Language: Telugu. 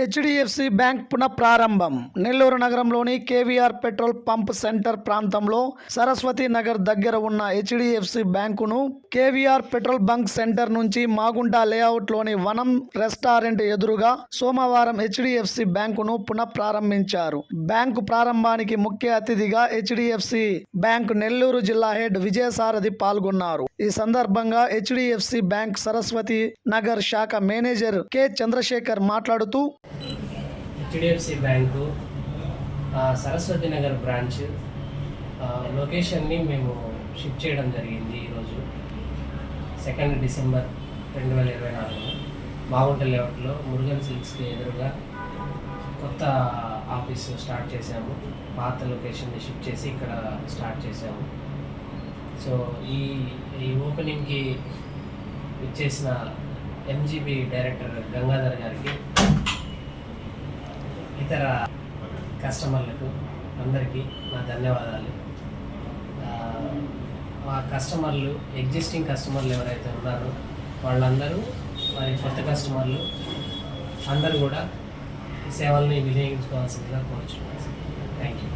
HDFC bank పునఃప్రారంభం. నెల్లూరు నగరంలోని కేవీఆర్ పెట్రోల్ పంప్ సెంటర్ ప్రాంతంలో సరస్వతి నగర్ దగ్గర ఉన్న హెచ్డిఎఫ్సి బ్యాంకును కేవీఆర్ పెట్రోల్ బంక్ సెంటర్ నుంచి మాగుంట లేఅవుట్లోని వనం రెస్టారెంట్ ఎదురుగా సోమవారం హెచ్డిఎఫ్సి బ్యాంకును పునఃప్రారంభించారు. బ్యాంకు ప్రారంభానికి ముఖ్య అతిథిగా హెచ్డిఎఫ్సి బ్యాంక్ నెల్లూరు జిల్లా హెడ్ విజయసారథి పాల్గొన్నారు. ఈ సందర్భంగా హెచ్డిఎఫ్సి బ్యాంక్ సరస్వతి నగర్ శాఖ మేనేజర్ కె చంద్రశేఖర్ మాట్లాడుతూ HDFC bank Saraswati Nagar branch లొకేషన్ని మేము షిఫ్ట్ చేయడం జరిగింది ఈరోజు సెకండ్ డిసెంబర్ రెండు వేల ఇరవై నాలుగులో బాగుంట లేఅవుట్లో మురుగన్ సిల్క్స్కి ఎదురుగా కొత్త ఆఫీస్ స్టార్ట్ చేశాము. పాత లొకేషన్ని షిఫ్ట్ చేసి ఇక్కడ స్టార్ట్ చేశాము. సో ఈ ఈ ఓపెనింగ్కి ఇచ్చేసిన ఎంజీబీ డైరెక్టర్ గంగాధర్ గారికి ఇతర కస్టమర్లకు అందరికీ నా ధన్యవాదాలు. ఆ, కస్టమర్లు ఎగ్జిస్టింగ్ కస్టమర్లు ఎవరైతే ఉన్నారో వాళ్ళందరూ మరి కొత్త కస్టమర్లు అందరూ కూడా సేవల్ని వినియోగించుకోవాల్సిందిగా కోరుచున్నాను. Thank you